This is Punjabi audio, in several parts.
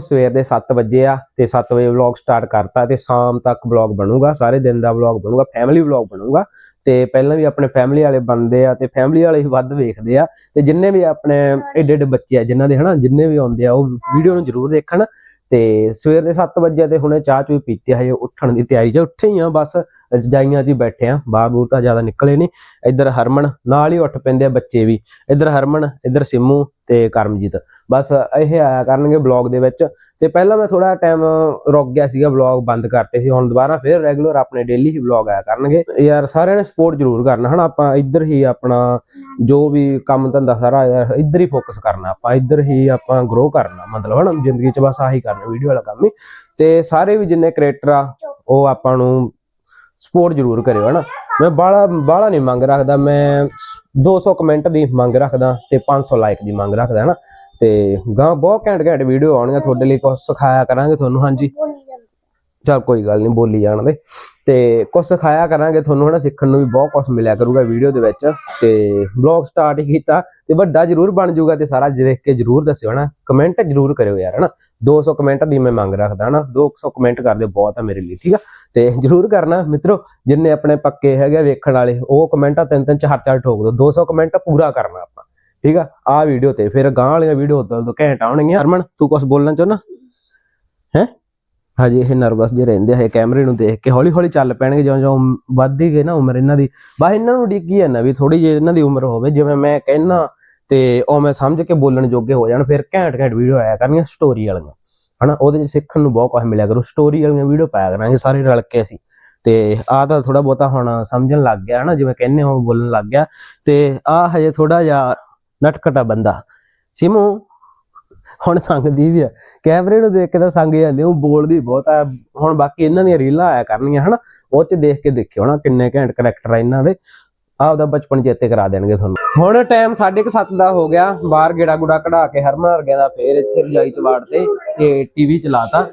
ਸਵੇਰ ਦੇ 7 ਵਜੇ ਆ ਤੇ 7 ਵਜੇ ਵਲੌਗ ਸਟਾਰਟ ਕਰਤਾ ਤੇ ਸ਼ਾਮ ਤੱਕ ਵਲੌਗ ਬਣੂਗਾ ਸਾਰੇ ਦਿਨ ਦਾ ਵਲੌਗ ਬਣੂਗਾ ਫੈਮਿਲੀ ਵਲੌਗ ਬਣੂਗਾ। ਤੇ ਪਹਿਲਾਂ ਵੀ ਆਪਣੇ ਫੈਮਿਲੀ ਵਾਲੇ ਬਣਦੇ ਆ ਤੇ ਫੈਮਿਲੀ ਵਾਲੇ ਹੀ ਵੱਧ ਵੇਖਦੇ ਆ ਤੇ ਜਿੰਨੇ ਵੀ ਆਪਣੇ ਏਡੇ ਏਡੇ ਬੱਚੇ ਆ ਜਿਨ੍ਹਾਂ ਦੇ ਹਨਾ ਜਿੰਨੇ ਵੀ ਆਉਂਦੇ ਆ ਉਹ ਵੀਡੀਓ ਨੂੰ ਜ਼ਰੂਰ ਦੇਖਣ। ਤੇ ਸਵੇਰ ਦੇ 7 ਵਜੇ ਤੇ ਹੁਣੇ ਚਾਹ ਚੂਹ ਪੀਤੀ ਹਜੇ ਉੱਠਣ ਦੀ ਤਿਆਰੀ 'ਚ ਉੱਠੇ ਹੀ ਆ ਬਸ। ਰਜਾਈਆਂ 'ਚ ਬੈਠੇ ਆ। ਬਾਹਰ ਬੂਰ ਤਾਂ ਜ਼ਿਆਦਾ ਨਿਕਲੇ ਨਹੀਂ ਇੱਧਰ ਹਰਮਨ, ਨਾਲ ਹੀ ਉੱਠ ਪੈਂਦੇ ਆ ਬੱਚੇ ਵੀ। ਇੱਧਰ ਹਰਮਨ, ਇੱਧਰ ਸਿੰਮੂ ਤੇ ਕਰਮਜੀਤ। ਬਸ ਇਹ ਆਇਆ ਕਰਨਗੇ ਵਲੌਗ ਦੇ ਵਿੱਚ। ਤੇ ਪਹਿਲਾਂ ਮੈਂ ਥੋੜਾ ਟਾਈਮ ਰੁਕ ਗਿਆ ਸੀਗਾ ਵਲੌਗ ਬੰਦ ਕਰਤੇ ਸੀ। ਹੁਣ ਦੁਬਾਰਾ ਫਿਰ ਰੈਗੂਲਰ ਆਪਣੇ ਡੇਲੀ ਹੀ ਵਲੌਗ ਆਇਆ ਕਰਨਗੇ। ਯਾਰ ਸਾਰਿਆਂ ਨੇ ਸਪੋਰਟ ਜ਼ਰੂਰ ਕਰਨਾ। ਹਨਾ ਆਪਾਂ ਇੱਧਰ ਹੀ ਆਪਣਾ ਜੋ ਵੀ ਕੰਮ ਧੰਦਾ ਸਾਰਾ ਇੱਧਰ ਹੀ ਫੋਕਸ ਕਰਨਾ। ਆਪਾਂ ਇੱਧਰ ਹੀ ਆਪਾਂ ਗਰੋ ਕਰਨਾ। ਮਤਲਬ ਹਨਾ, ਜ਼ਿੰਦਗੀ 'ਚ ਬਸ ਆਹੀ ਕਰਨਾ ਵੀਡੀਓ ਵਾਲਾ ਕੰਮ ਹੀ। ਤੇ ਸਾਰੇ ਵੀ ਜਿੰਨੇ ਕ੍ਰੀਏਟਰ ਆ, ਉਹ ਆਪਾਂ ਨੂੰ ਸਪੋਰਟ ਜ਼ਰੂਰ ਕਰਿਓ ਹਨਾ? ਮੈਂ ਬਾਲਾ ਬਾਲਾ ਨਹੀਂ ਮੰਗ ਰੱਖਦਾ ਮੈਂ 200 ਕਮੈਂਟ ਦੀ ਮੰਗ ਰੱਖਦਾ ਤੇ 500 ਲਾਈਕ ਦੀ ਮੰਗ ਰੱਖਦਾ ਹਨਾ? ਤੇ ਗਾਂ ਬਹੁਤ ਘੈਂਟ ਘੈਂਟ ਵੀਡੀਓ ਆਉਣਗੀਆਂ ਤੁਹਾਡੇ ਲਈ ਕੁਝ ਸਿਖਾਇਆ ਕਰਾਂਗੇ ਤੁਹਾਨੂੰ ਹਾਂਜੀ? ਚਲ ਕੋਈ ਗੱਲ ਨਹੀਂ ਬੋਲੀ ਜਾਣ ਦੇ। ਤੇ ਕੁਝ ਸਿਖਾਇਆ ਕਰਾਂਗੇ, ਤੁਹਾਨੂੰ ਹਨਾ ਸਿੱਖਣ ਨੂੰ ਵੀ ਬਹੁਤ ਕੁਝ ਮਿਲਿਆ ਕਰੂਗਾ ਵੀਡੀਓ ਦੇ ਵਿੱਚ। ਤੇ ਵਲੌਗ ਸਟਾਰਟ ਹੀ ਕੀਤਾ ਤੇ ਵੱਡਾ ਜ਼ਰੂਰ ਬਣ ਜਾਊਗਾ ਤੇ ਸਾਰਾ ਦੇਖ ਕੇ ਜ਼ਰੂਰ ਦੱਸਿਓ ਹਨਾ। ਕਮੈਂਟ ਜ਼ਰੂਰ ਕਰਿਓ ਯਾਰ ਹਨਾ। 200 ਕਮੈਂਟ ਦੀ ਮੈਂ ਮੰਗ ਰੱਖਦਾ ਹਨਾ। 200 ਕਮੈਂਟ ਕਰਦੇ ਬਹੁਤ ਆ ਮੇਰੇ ਲਈ, ਠੀਕ ਆ। ਤੇ ਜ਼ਰੂਰ ਕਰਨਾ ਮਿੱਤਰੋ, ਜਿੰਨੇ ਆਪਣੇ ਪੱਕੇ ਹੈਗੇ ਵੇਖਣ ਵਾਲੇ, ਉਹ ਕਮੈਂਟਾਂ ਤਿੰਨ ਤਿੰਨ, ਚਾਰ ਚਾਰ ਠੋਕ ਦੋ 200 ਕਮੈਂਟ ਪੂਰਾ ਕਰਨਾ ਆਪਾਂ, ਠੀਕ ਆ। ਆ ਵੀਡੀਓ ਤੇ ਫਿਰ ਗਾਂ ਵਾਲੀਆਂ ਵੀਡੀਓ ਤੋਂ ਤੋਂ ਘੈਂਟ ਆਉਣਗੀਆਂ। ਹਰਮਨ, ਤੂੰ ਕੁਝ ਬੋਲਣਾ ਚਾਹੁੰਦਾ? ਹੈ? ਹਜੇ, ਇਹ ਨਰਵਸ ਜੇ ਰਹਿੰਦੇ ਆ ਕੈਮਰੇ ਨੂੰ ਦੇਖ ਕੇ ਹੌਲੀ ਹੌਲੀ ਚੱਲ ਪੈਣਗੇ, ਜਿਉਂ ਜਿਉਂ ਵੱਧਦੀ ਗਈ ਨਾ ਉਮਰ ਇਹਨਾਂ ਦੀ। ਬਸ ਇਹਨਾਂ ਨੂੰ ਡਿੱਗੀ ਹੈ ਨਾ ਵੀ ਥੋੜੀ ਜਿਹੀ ਇਹਨਾਂ ਦੀ ਉਮਰ ਹੋਵੇ, ਜਿਵੇਂ ਮੈਂ ਕਹਿਣਾ ਤੇ ਉਹ ਮੈਂ ਸਮਝ ਕੇ ਬੋਲਣ ਜੋਗੇ ਹੋ ਜਾਣ, ਫਿਰ ਘੈਂਟ ਘੈਂਟ ਵੀਡੀਓ ਆਇਆ ਕਰਨੀਆਂ ਸਟੋਰੀ ਵਾਲੀਆਂ। ਹਨਾ, ਉਹਦੇ ਚ ਸਿੱਖਣ ਨੂੰ ਬਹੁਤ ਕੁਝ ਮਿਲਿਆ ਕਰੋ ਸਟੋਰੀ ਵਾਲੀਆਂ ਵੀਡੀਓ ਪਾਇਆ ਕਰਾਂਗੇ ਸਾਰੇ ਰਲ ਕੇ ਅਸੀਂ। ਤੇ ਆ ਤਾਂ ਥੋੜਾ ਬਹੁਤਾ ਹੁਣ ਸਮਝਣ ਲੱਗ ਗਿਆ, ਹਨਾ, ਜਿਵੇਂ ਕਹਿੰਦੇ ਹੋ, ਬੋਲਣ ਲੱਗ ਗਿਆ। ਤੇ ਆ ਹਜੇ ਥੋੜਾ ਜਿਹਾ ਨਟਕਟਾ ਬੰਦਾ। ਸਿਮੂ ਹੁਣ ਸੰਗਦੀ ਵੀ ਆ। ਕੈਮਰੇ ਨੂੰ ਦੇਖ ਕੇ ਤਾਂ ਸੰਗ ਜਾਂਦੇ ਉਹ ਬੋਲਦੀ ਬਹੁਤ ਆ। ਹੁਣ ਬਾਕੀ ਇਹਨਾਂ ਦੀਆਂ ਰੀਲਾਂ ਆਇਆ ਕਰਨੀਆਂ, ਹਨਾ? ਉਹ ਚ ਦੇਖ ਕੇ ਦੇਖਿਓ ਨਾ ਕਿੰਨੇ ਘੈਂਟ ਕਰੈਕਟਰ ਆ ਇਹਨਾਂ ਦੇ। ਆਪਦਾ ਬਚਪਨ ਚੇਤੇ ਕਰਾ ਦੇਣਗੇ ਤੁਹਾਨੂੰ। ਹੁਣ ਟਾਈਮ 7:30 ਦਾ ਹੋ ਗਿਆ। ਬਾਹਰ ਗੇੜਾ ਗੁੜਾ ਕਢਾ ਕੇ ਹਰਮਨ ਵਰਗਿਆਂ ਦਾ ਫੇਰ ਇੱਥੇ ਰਜਾਈ ਚ ਵਾੜ ਤੇ ਟੀਵੀ ਚਲਾਤਾ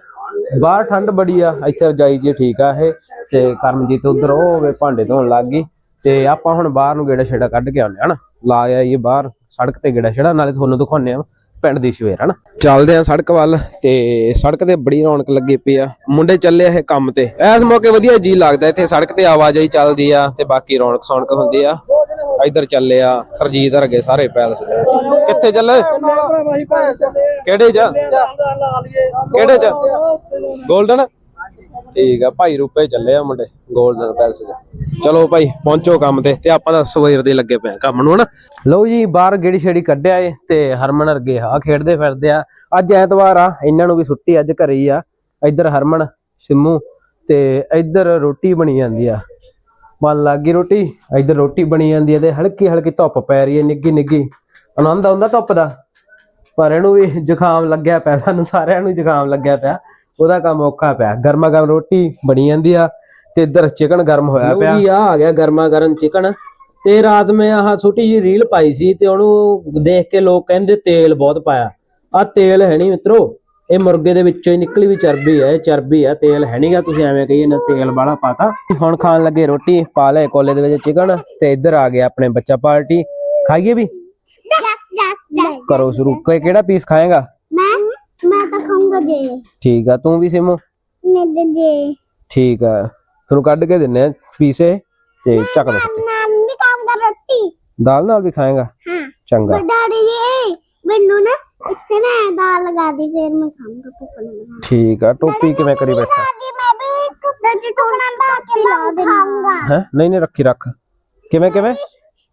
ਬਾਹਰ ਠੰਡ ਬੜੀ ਆ, ਇੱਥੇ ਰਜਾਈ 'ਚ ਠੀਕ ਆ ਇਹ। ਤੇ ਕਰਮਜੀਤ ਉਧਰ, ਉਹ ਹੋਵੇ ਭਾਂਡੇ ਧੋਣ ਲੱਗ ਗਈ। ਤੇ ਆਪਾਂ ਹੁਣ ਬਾਹਰ ਨੂੰ ਗੇੜਾ ਛੇੜਾ ਕੱਢ ਕੇ ਆਉਂਦੇ ਹਨਾ? ਲਾ ਆਈਏ ਬਾਹਰ, ਸੜਕ ਤੇ ਗੇੜਾ ਛੇੜਾ ਨਾਲੇ ਤੁਹਾਨੂੰ ਦਿਖਾਉਂਦੇ ਆ। ਪਿੰਡ ਦੀ ਸਵੇਰ, ਹਨਾ? ਚੱਲਦੇ ਆ ਸੜਕ ਵੱਲ ਤੇ ਸੜਕ ਤੇ ਬੜੀ ਰੌਣਕ ਲੱਗੀ ਪਈ ਆ। ਮੁੰਡੇ ਚੱਲੇ ਇਹ ਕੰਮ ਤੇ। ਇਸ ਮੌਕੇ ਵਧੀਆ ਜੀ ਲੱਗਦਾ ਇੱਥੇ। ਸੜਕ ਤੇ ਆਵਾਜਾਈ ਚੱਲਦੀ ਆ ਤੇ ਬਾਕੀ ਰੌਣਕ ਸੌਣਕ ਹੁੰਦੀ ਆ। ਇੱਧਰ ਚੱਲੇ ਆ ਸਰਜੀਤ ਅਰਗੇ ਸਾਰੇ ਪੈਲਸ ਚ ਕਿੱਥੇ ਚੱਲੇ? ਕਿਹੜੇ ਚ? ਕਿਹੜੇ ਚ? 골ਡਨ ਠੀਕ ਆ, ਭਾਈ ਰੂਪੇ ਚੱਲੇ ਆ ਮੁੰਡੇ 골ਡਨ ਪੈਲਸ ਚ। ਚਲੋ ਭਾਈ, ਪਹੁੰਚੋ ਕੰਮ ਤੇ ਤੇ ਆਪਾਂ ਤਾਂ ਸਵੇਰ ਦੇ ਲੱਗੇ ਪਏ ਕੰਮ ਨੂੰ, ਹਨਾ? ਲਓ ਜੀ, ਬਾਹਰ ਗੇੜੀ ਛੇੜੀ ਕੱਢਿਆ ਏ, ਤੇ ਹਰਮਨ ਵਰਗੇ ਆ ਖੇਡਦੇ ਫਿਰਦੇ ਆ। ਅੱਜ ਐਤਵਾਰ ਆ, ਇਹਨਾਂ ਨੂੰ ਵੀ ਛੁੱਟੀ ਅੱਜ ਘਰੇ ਹੀ ਆ। ਇੱਧਰ ਹਰਮਨ, ਸਿੰਮੂ, ਤੇ ਇੱਧਰ ਰੋਟੀ ਬਣੀ ਜਾਂਦੀ ਆ। ਮਨ ਲੱਗ ਗਈ ਰੋਟੀ, ਇੱਧਰ ਰੋਟੀ ਬਣੀ ਜਾਂਦੀ ਹੈ ਤੇ ਹਲਕੀ ਹਲਕੀ ਧੁੱਪ ਪੈ ਰਹੀ ਹੈ ਨਿੱਗੀ ਨਿੱਗੀ। ਆਨੰਦ ਆਉਂਦਾ ਧੁੱਪ ਦਾ, ਪਰ ਇਹਨੂੰ ਵੀ ਜ਼ੁਕਾਮ ਲੱਗਿਆ ਪਿਆ, ਸਾਨੂੰ ਸਾਰਿਆਂ ਨੂੰ ਜ਼ੁਕਾਮ ਲੱਗਿਆ ਪਿਆ। ਉਹਦਾ ਕੰਮ ਔਖਾ ਪਿਆ। ਗਰਮਾ ਗਰਮ ਰੋਟੀ ਬਣੀ ਜਾਂਦੀ ਆ ਤੇ ਇੱਧਰ ਚਿਕਨ ਗਰਮ ਹੋਇਆ ਪਿਆ। ਜੀ ਆ ਆ ਗਿਆ ਗਰਮਾ ਗਰਮ ਚਿਕਨ। ਤੇ ਰਾਤ ਮੈਂ ਆਹ ਛੋਟੀ ਜੀ ਰੀਲ ਪਾਈ ਸੀ ਤੇ ਉਹਨੂੰ ਦੇਖ ਕੇ ਲੋਕ ਕਹਿੰਦੇ ਤੇਲ ਬਹੁਤ ਪਾਇਆ। ਆ ਤੇਲ ਹੈ ਨਹੀਂ ਮਿੱਤਰੋ ਇਹ ਮੁਰਗੇ ਦੇ ਵਿੱਚੋਂ ਹੀ ਨਿਕਲੀ ਵੀ ਚਰਬੀ ਹੈ ਇਹ ਚਰਬੀ ਹੈ ਤੇਲ ਹੈ ਨਹੀਂਗਾ ਤੁਸੀਂ ਐਵੇਂ ਕਹੀਏ ਨਾ ਤੇਲ ਵਾਲਾ ਪਾਤਾ। ਹੁਣ ਖਾਣ ਲੱਗੇ ਰੋਟੀ ਪਾ ਲੈ ਕੋਲੇ ਦੇ ਵਿੱਚ ਚਿਕਨ ਤੇ ਇੱਧਰ ਆ ਗਿਆ ਆਪਣੇ ਬੱਚਾ ਪਾਰਟੀ। ਖਾਈਏ ਵੀ? ਯਸ ਯਸ ਯਸ ਕਰੋ ਸ਼ੁਰੂ। ਕਿ- ਕਿਹੜਾ ਪੀਸ ਖਾਏਗਾ? ਮੈਂ ਤਾਂ ਖਾਊਂਗਾ ਜੇ। ਠੀਕ ਆ ਤੂੰ ਵੀ ਸਿਮੂ? ਮੈਂ ਤਾਂ ਜੇ। ਠੀਕ ਆ ਤੁਹਾਨੂੰ ਕੱਢ ਕੇ ਦਿੰਨੇ ਆ ਪੀਸੇ ਤੇ ਚੱਕ ਦੋ ਨਾਮ ਵੀ ਖਾਊਂਗਾ ਰੋਟੀ। ਦਾਲ ਨਾਲ ਵੀ ਖਾਏਗਾ? ਹਾਂ। ਚੰਗਾ। ਡੈਡੀ ਜੀ ਮੈਨੂੰ ਨਾ ਇੱਥੇ ਨਾ ਦਾਲ ਲਗਾ ਦੀ ਫਿਰ ਮੈਂ ਖਾਊਂਗਾ ਭੁੱਖ ਲੱਗਾ ਠੀਕ ਆ ਟੋਪੀ ਕਿਵੇਂ ਕਰੀ ਬੈਠਾ? ਜੀ ਮੈਂ ਵੀ ਕੁੱਤੇ ਚ ਟੋਣਾ ਪਾ ਕੇ ਲਾ ਖਾਊਂਗਾ। ਹੈ? ਨਹੀਂ ਨਹੀਂ ਰੱਖੀ ਰੱਖ। ਕਿਵੇਂ ਕਿਵੇਂ?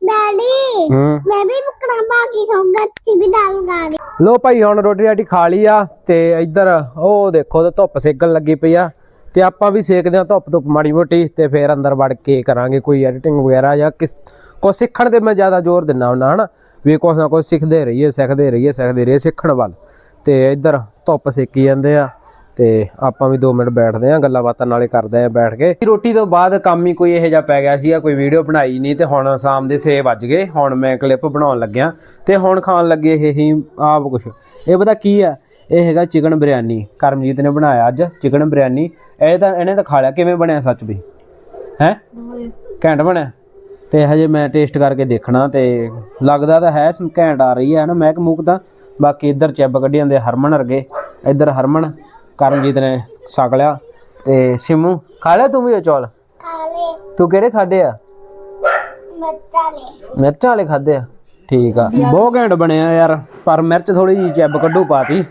ਡੈਡੀ ਹੂੰ। ਮੈਂ ਵੀ ਭੁੱਖਣਾ ਪਾ ਕੇ ਖਾਊਂਗਾ ਇੱਥੇ ਵੀ ਦਾਲ ਲਗਾ ਦੇ। ਲੋ ਭਾਈ, ਹੁਣ ਰੋਟੀ ਰਾਟੀ ਖਾ ਲਈ ਆ ਤੇ ਇੱਧਰ ਉਹ ਦੇਖੋ ਤੇ ਧੁੱਪ ਸੇਕਣ ਲੱਗੀ ਪਈ ਆ ਤੇ ਆਪਾਂ ਵੀ ਸੇਕਦੇ ਆ ਧੁੱਪ ਧੁੱਪ ਮਾੜੀ ਮੋਟੀ ਤੇ ਫੇਰ ਅੰਦਰ ਵੜ ਕੇ ਕਰਾਂਗੇ ਕੋਈ ਐਡੀਟਿੰਗ ਵਗੈਰਾ ਜਾਂ ਕਿਸ ਕੋ ਸਿੱਖਣ ਤੇ ਮੈਂ ਜ਼ਿਆਦਾ ਜ਼ੋਰ ਦਿੰਦਾ ਹੁੰਦਾ, ਹਨਾ? ਵੀ ਕੁਛ ਨਾ ਕੁਛ ਸਿੱਖਦੇ ਰਹੀਏ ਸਿੱਖਦੇ ਰਹੀਏ ਸਿੱਖਦੇ ਰਹੀਏ ਸਿੱਖਣ ਵੱਲ। ਤੇ ਇੱਧਰ ਧੁੱਪ ਸੇਕੀ ਜਾਂਦੇ ਆ। ਤੇ ਆਪਾਂ ਵੀ 2 ਮਿੰਟ ਬੈਠਦੇ ਆ ਗੱਲਾਂ ਬਾਤਾਂ ਨਾਲੇ ਕਰਦੇ ਆ ਬੈਠ ਕੇ। ਰੋਟੀ ਤੋਂ ਬਾਅਦ ਕੰਮ ਹੀ ਕੋਈ ਇਹੋ ਜਿਹਾ ਪੈ ਗਿਆ ਸੀਗਾ ਕੋਈ ਵੀਡੀਓ ਬਣਾਈ ਨਹੀਂ ਤੇ ਹੁਣ ਸ਼ਾਮ ਦੇ 6 ਵੱਜ ਗਏ ਹੁਣ ਮੈਂ ਕਲਿੱਪ ਬਣਾਉਣ ਲੱਗਿਆ ਤੇ ਹੁਣ ਖਾਣ ਲੱਗੇ ਇਹ ਹੀ ਆਪ ਕੁਛ। ਇਹ ਪਤਾ ਕੀ ਆ? ਇਹ ਹੈਗਾ ਚਿਕਨ ਬਿਰਿਆਨੀ ਕਰਮਜੀਤ ਨੇ ਬਣਾਇਆ ਅੱਜ ਚਿਕਨ ਬਿਰਿਆਨੀ। ਇਹ ਤਾਂ ਇਹਨੇ ਤਾਂ ਖਾ ਲਿਆ ਕਿਵੇਂ ਬਣਿਆ ਸੱਚ ਵੀ? ਹੈ? ਘੈਂਟ ਬਣਿਆ? ਤੇ ਹਜੇ ਮੈਂ ਟੇਸਟ ਕਰਕੇ ਦੇਖਣਾ ਤੇ ਲੱਗਦਾ ਤਾਂ ਹੈ ਘੈਂਟ ਆ ਰਹੀ ਹੈ ਨਾ ਮਹਿਕ ਮੁੱਕ ਤਾਂ। ਬਾਕੀ ਇੱਧਰ ਚਿੱਬ ਕੱਢੀ ਜਾਂਦੇ ਹਰਮਨ ਵਰਗੇ ਇੱਧਰ ਹਰਮਨ। ਕਰਮਜੀਤ ਨੇ ਛਕ ਲਿਆ ਤੇ ਸਿਮੂ ਖਾ ਲਿਆ ਤੂੰ ਵੀ ਇਹ ਚੌਲ? ਕਾਲੇ ਤੂੰ ਕਿਹੜੇ ਖਾਦੇ ਆ? ਮੱਚਾਲੇ ਮਿਰਚਾਂ ਵਾਲੇ ਖਾਦੇ ਆ? ਠੀਕ ਆ। ਬਹੁਤ ਘੈਂਟ ਬਣਿਆ ਯਾਰ ਪਰ ਮਿਰਚ ਥੋੜੀ ਜਿਹੀ ਚਿੱਬ ਕੱਢੂ ਪਾਤੀ।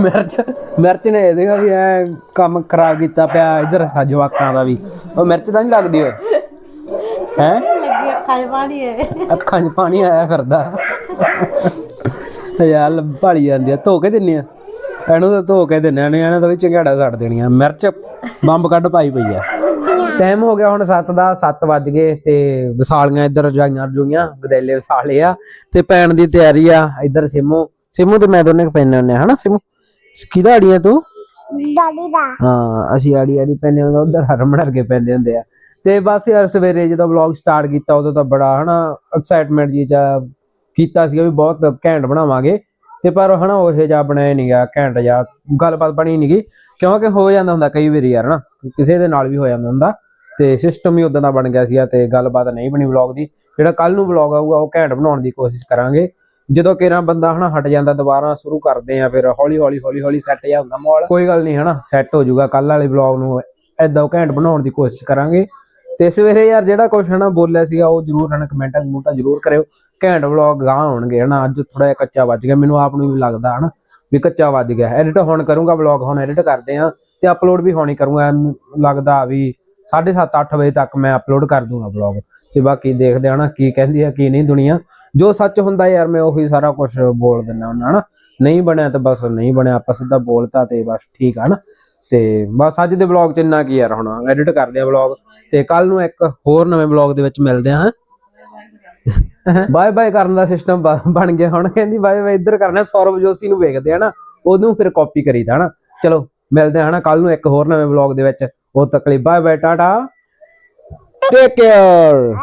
ਮਿਰਚ ਮਿਰਚ ਨੇ ਇਹਦੇ ਵੀ ਐ ਕੰਮ ਖਰਾਬ ਕੀਤਾ ਪਿਆ ਇੱਧਰ ਜਵਾਕਾਂ ਦਾ ਵੀ। ਉਹ ਮਿਰਚ ਤਾਂ ਨਹੀਂ ਲੱਗਦੀ ਓਏ। ਹੈ? ਲੱਗੀ ਅੱਖਾਂ 'ਚ ਪਾਣੀ ਹੈ ਅੱਖਾਂ 'ਚ ਪਾਣੀ ਆਇਆ ਫਿਰਦਾ। ਯਾਰ ਭਾਲੀ ਜਾਂਦੀ ਆ। ਧੋ ਕੇ ਦਿੰਨੀ ਆ। ਇਹਨੂੰ ਤਾਂ ਧੋ ਕੇ ਦਿੰਨੇ ਨੇ ਇਹਨਾਂ ਦਾ ਵੀ ਚੰਗਾੜਾ ਛੱਡ ਦੇਣੀਆਂ ਮਿਰਚ ਬੰਬ ਕੱਢ ਪਾਈ ਪਈ ਆ। ਟਾਈਮ ਹੋ ਗਿਆ ਹੁਣ 7 ਦਾ 7 ਵੱਜ ਗਏ ਤੇ ਵਿਸਾਲੀਆਂ ਇੱਧਰ ਰਜਾਈਆਂ ਰਜੂਈਆਂ ਗਦੈਲੇ ਵਿਸਾਲੇ ਆ ਤੇ ਪੈਣ ਦੀ ਤਿਆਰੀ ਆ ਇੱਧਰ ਸਿਮੂ। ਸਿਮੂ ਤੇ ਮੈਂ ਦੋਨੇ ਪੈਨੇ ਹੁੰਨੇ ਹਨਾ ਸਿਮੂ? ਕਿਹਦਾ ਆੜੀਆਂ ਤੂੰ? ਡਾਡੀ ਦਾ। ਹਾਂ ਅਸੀਂ ਆੜੀ ਆੜੀ ਪੈਨੇ ਹੁੰਦੇ ਉਧਰ ਹਰਮਣ ਵਰਗੇ ਪੈਂਦੇ ਹੁੰਦੇ ਆ। ਤੇ ਬਸ ਯਾਰ ਸਵੇਰੇ ਜਦੋਂ ਵਲੌਗ ਸਟਾਰਟ ਕੀਤਾ ਉਦੋਂ ਤਾਂ ਬੜਾ ਹਨਾ ਐਕਸਾਈਟਮੈਂਟ ਜੀ ਚ ਕੀਤਾ ਸੀਗਾ ਵੀ ਬਹੁਤ ਘੈਂਟ ਬਣਾਵਾਂਗੇ। ਤੇ ਪਰ ਹਨਾ ਉਹ ਜਿਹਾ ਬਣਿਆ ਨਹੀਂ ਗਿਆ, ਘੈਂਟ ਜਿਹਾ ਗੱਲਬਾਤ ਬਣੀ ਨਹੀਂ ਗਈ ਕਿਉਂਕਿ ਹੋ ਜਾਂਦਾ ਹੁੰਦਾ ਕਈ ਵਾਰੀ ਯਾਰ ਹਨਾ, ਕਿਸੇ ਦੇ ਨਾਲ ਵੀ ਹੋ ਜਾਂਦਾ ਹੁੰਦਾ ਤੇ ਸਿਸਟਮ ਹੀ ਉਦਾਂ ਦਾ ਬਣ ਗਿਆ ਸੀਗਾ ਤੇ ਗੱਲਬਾਤ ਨਹੀਂ ਬਣੀ ਵਲੌਗ ਦੀ। ਜਿਹੜਾ ਕੱਲ ਨੂੰ ਵਲੌਗ ਆਊਗਾ, ਉਹ ਘੈਂਟ ਬਣਾਉਣ ਦੀ ਕੋਸ਼ਿਸ਼ ਕਰਾਂਗੇ। ਜਦੋਂ ਕਿਹੜਾ ਬੰਦਾ ਹਨਾ ਹਟ ਜਾਂਦਾ, ਦੁਬਾਰਾ ਸ਼ੁਰੂ ਕਰਦੇ ਆ ਫਿਰ ਹੌਲੀ ਹੌਲੀ ਹੌਲੀ ਹੌਲੀ ਸੈੱਟ ਜਾ ਹੁੰਦਾ ਮਾਹੌਲ। ਕੋਈ ਗੱਲ ਨਹੀਂ ਹਨਾ ਸੈੱਟ ਹੋ ਜਾਊਗਾ। ਕੱਲ ਵਾਲੇ ਵਲੌਗ ਨੂੰ ਐਦਾਂ ਘੈਂਟ ਬਣਾਉਣ ਦੀ ਕੋਸ਼ਿਸ਼ ਕਰਾਂਗੇ। ਤੇ ਸਵੇਰੇ ਯਾਰ ਜਿਹੜਾ ਕੁਛ ਹਨਾ ਬੋਲਿਆ ਸੀਗਾ ਉਹ ਜਰੂਰ ਹਨਾ ਕਮੈਂਟਾਂ ਕਮੂਟਾਂ ਜਰੂਰ ਕਰਿਓ। ਘੈਂਟ ਵਲੌਗ ਗਾਹ ਹੋਣਗੇ ਹਨਾ, ਅੱਜ ਥੋੜਾ ਜਿਹਾ ਕੱਚਾ ਵੱਜ ਗਿਆ, ਮੈਨੂੰ ਆਪ ਨੂੰ ਵੀ ਲੱਗਦਾ ਹਨਾ ਵੀ ਕੱਚਾ ਵੱਜ ਗਿਆ। ਐਡਿਟ ਹੁਣ ਕਰੂੰਗਾ ਵਲੌਗ ਹੁਣ ਐਡਿਟ ਕਰਦੇ ਆ ਤੇ ਅਪਲੋਡ ਵੀ ਹੋਣੀ ਕਰੂੰਗਾ ਐਮ ਲੱਗਦਾ ਵੀ 7:30 8 ਵਜੇ ਤੱਕ ਮੈਂ ਅਪਲੋਡ ਕਰ ਦੂੰਗਾ ਵਲੌਗ ਤੇ ਬਾਕੀ ਦੇਖਦੇ ਆ ਕੀ ਕਹਿੰਦੀ ਹੈ ਕੀ ਨਹੀਂ ਦੁਨੀਆ। ਜੋ ਸੱਚ ਹੁੰਦਾ ਯਾਰ ਮੈਂ ਉਹੀ ਸਾਰਾ ਕੁਝ ਬੋਲ ਦਿੰਦਾ ਹੁੰਦਾ ਹਨਾ। ਨਹੀਂ ਬਣਿਆ ਤਾਂ ਬਸ ਨਹੀਂ ਬਣਿਆ, ਆਪਾਂ ਸਿੱਧਾ ਬੋਲਤਾ ਤੇ ਬਸ ਠੀਕ ਆ ਨਾ ਤੇ ਬਸ ਅੱਜ ਦੇ ਵਲੌਗ ਚ ਇੰਨਾ ਕੀ ਯਾਰ ਹੁਣ ਐਡਿਟ ਕਰਦੇ ਆ ਵਲੌਗ ਤੇ ਕੱਲ ਨੂੰ ਇੱਕ ਹੋਰ ਨਵੇਂ ਵਲੌਗ ਦੇ ਵਿੱਚ ਮਿਲਦੇ ਆ ਬਾਏ ਬਾਏ ਕਰਨ ਦਾ ਸਿਸਟਮ ਬਣ ਗਿਆ ਹੁਣ। ਕਹਿੰਦੀ ਬਾਏ ਬਾਏ ਇੱਧਰ ਕਰਨਾ, ਸੌਰਵ ਜੋਸ਼ੀ ਨੂੰ ਵੇਖਦੇ ਆ ਨਾ, ਉਹਨੂੰ ਫਿਰ ਕਾਪੀ ਕਰੀਦਾ ਹਨਾ ਚਲੋ, ਮਿਲਦੇ ਆ ਹਨਾ ਕੱਲ ਨੂੰ ਇੱਕ ਹੋਰ ਨਵੇਂ ਵਲੌਗ ਦੇ ਵਿੱਚ। ਉਹ ਤੱਕ ਲਈ bye bye, Tata. Take care